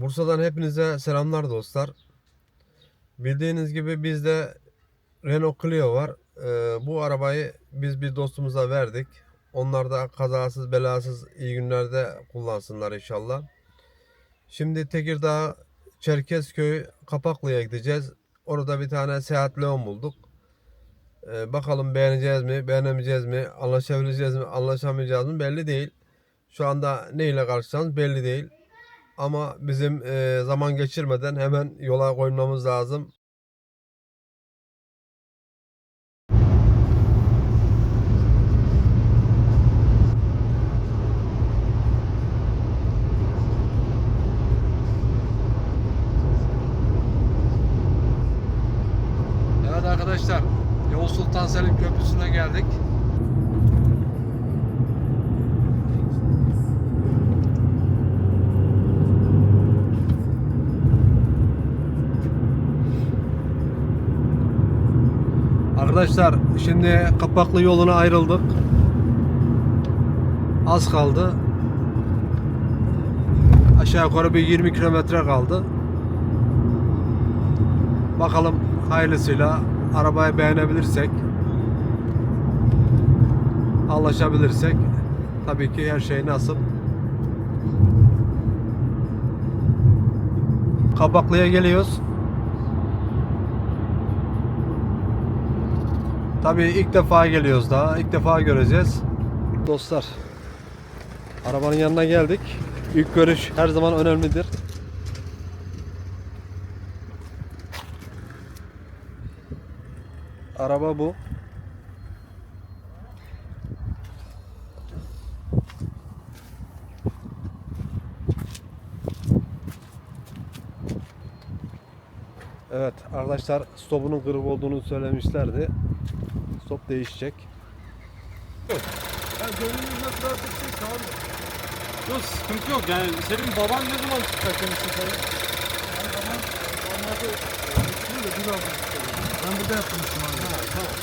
Bursa'dan hepinize selamlar dostlar. Bildiğiniz gibi bizde Renault Clio var. Ee, bu arabayı biz bir dostumuza verdik. Onlar da kazasız belasız iyi günlerde kullansınlar inşallah. Şimdi Tekirdağ Çerkezköy Kapaklı'ya gideceğiz. Orada bir tane Seat Leon bulduk. Ee, bakalım beğeneceğiz mi, beğenemeyeceğiz mi, anlaşabileceğiz mi, anlaşamayacağız mı belli değil. Şu anda ne ile karşılaşacağımız belli değil. Ama bizim e, zaman geçirmeden hemen yola koymamız lazım. Evet arkadaşlar, Yavuz Sultan Selim Köprüsü'ne geldik. Arkadaşlar şimdi kapaklı yoluna ayrıldık. Az kaldı. Aşağı yukarı bir 20 kilometre kaldı. Bakalım hayırlısıyla arabayı beğenebilirsek anlaşabilirsek tabii ki her şey nasip. Kabaklı'ya geliyoruz. Tabii ilk defa geliyoruz daha. ilk defa göreceğiz. Dostlar. Arabanın yanına geldik. İlk görüş her zaman önemlidir. Araba bu. Evet arkadaşlar stopun kırık olduğunu söylemişlerdi. Stop değişecek. Ya gönlümüz nasıl rahat edecek abi? Yok sıkıntı yok yani senin baban ne zaman çıkacak? Ben babam normalde yapıyor da bir aldım Ben burada yaptırmıştım abi. Ha tamam.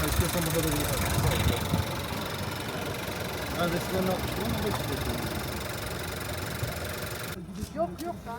Ha istiyorsan burada da bir yapalım. Tamam. Ben resimlerini atmıştım ama çıkıyor. Yok yok daha.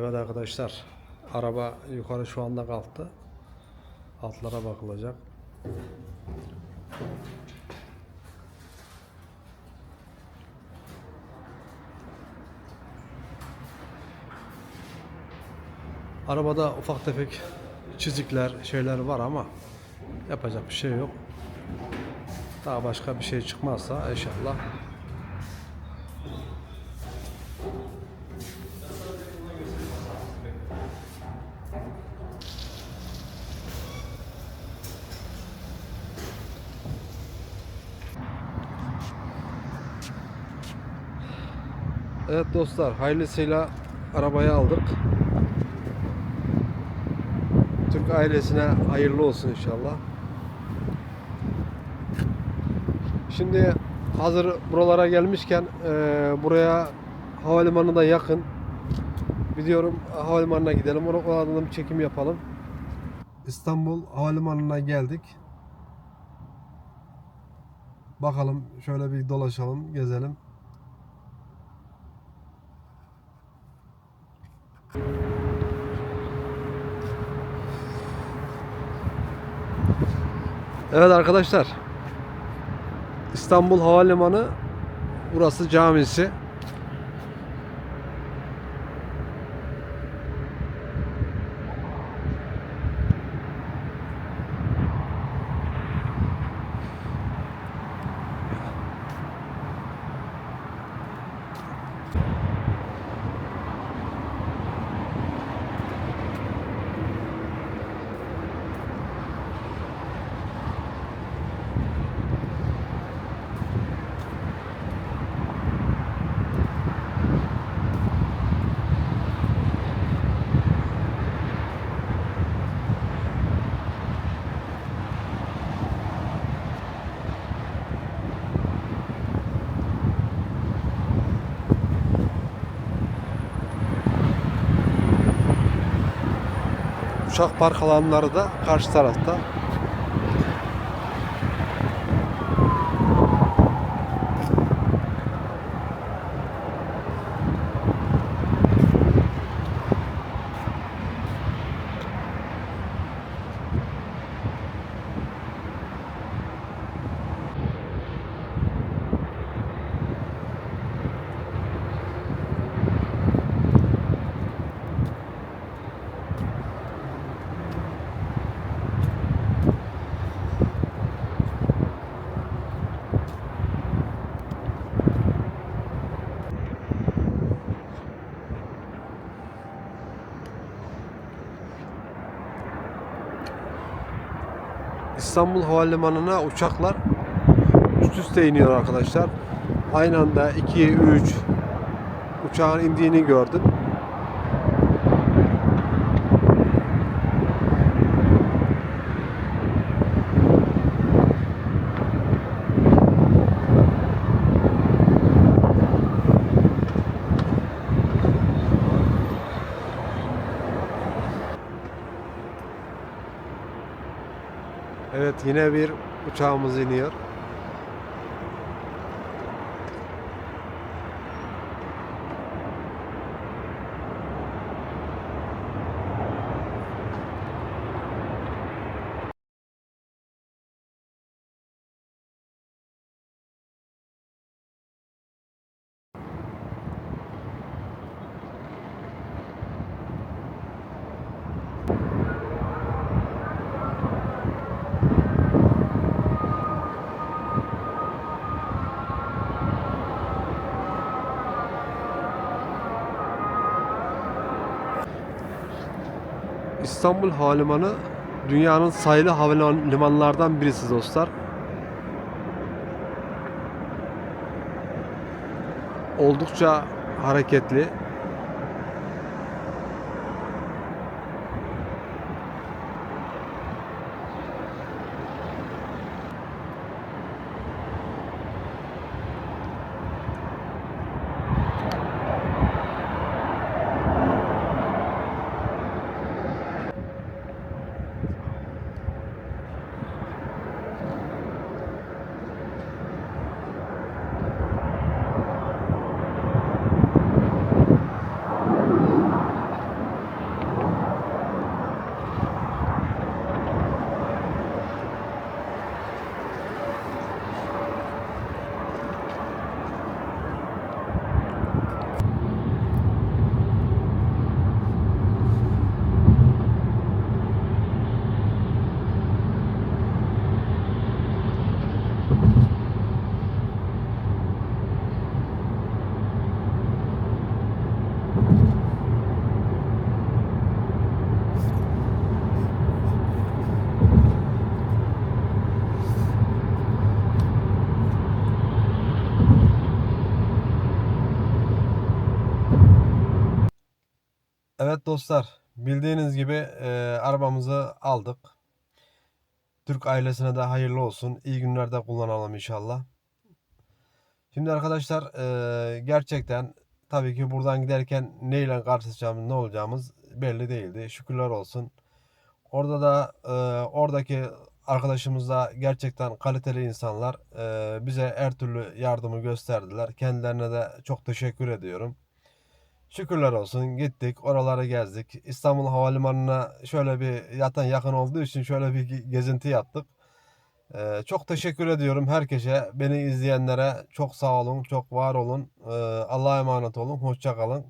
Evet arkadaşlar. Araba yukarı şu anda kalktı. Altlara bakılacak. Arabada ufak tefek çizikler, şeyler var ama yapacak bir şey yok. Daha başka bir şey çıkmazsa inşallah Evet dostlar hayırlısıyla arabayı aldık. Türk ailesine hayırlı olsun inşallah. Şimdi hazır buralara gelmişken eee, buraya havalimanı da yakın. Gidiyorum havalimanına gidelim. Or- Oradan da bir çekim yapalım. İstanbul havalimanına geldik. Bakalım şöyle bir dolaşalım, gezelim. Evet arkadaşlar. İstanbul Havalimanı burası camisi. Uçak park alanları da karşı tarafta. İstanbul Havalimanı'na uçaklar üst üste iniyor arkadaşlar. Aynı anda 2 3 uçağın indiğini gördüm. Evet yine bir uçağımız iniyor. İstanbul Havalimanı dünyanın sayılı havalimanlardan birisi dostlar. Oldukça hareketli. Evet dostlar, bildiğiniz gibi e, arabamızı aldık. Türk ailesine de hayırlı olsun. İyi günlerde kullanalım inşallah. Şimdi arkadaşlar e, gerçekten tabii ki buradan giderken neyle karşılaşacağımız, ne olacağımız belli değildi. Şükürler olsun. Orada da e, oradaki arkadaşımız da gerçekten kaliteli insanlar. E, bize her türlü yardımı gösterdiler. Kendilerine de çok teşekkür ediyorum. Şükürler olsun gittik oraları gezdik. İstanbul Havalimanı'na şöyle bir yatan yakın olduğu için şöyle bir ge- gezinti yaptık. Ee, çok teşekkür ediyorum herkese. Beni izleyenlere çok sağ olun, çok var olun. Ee, Allah'a emanet olun. Hoşça kalın.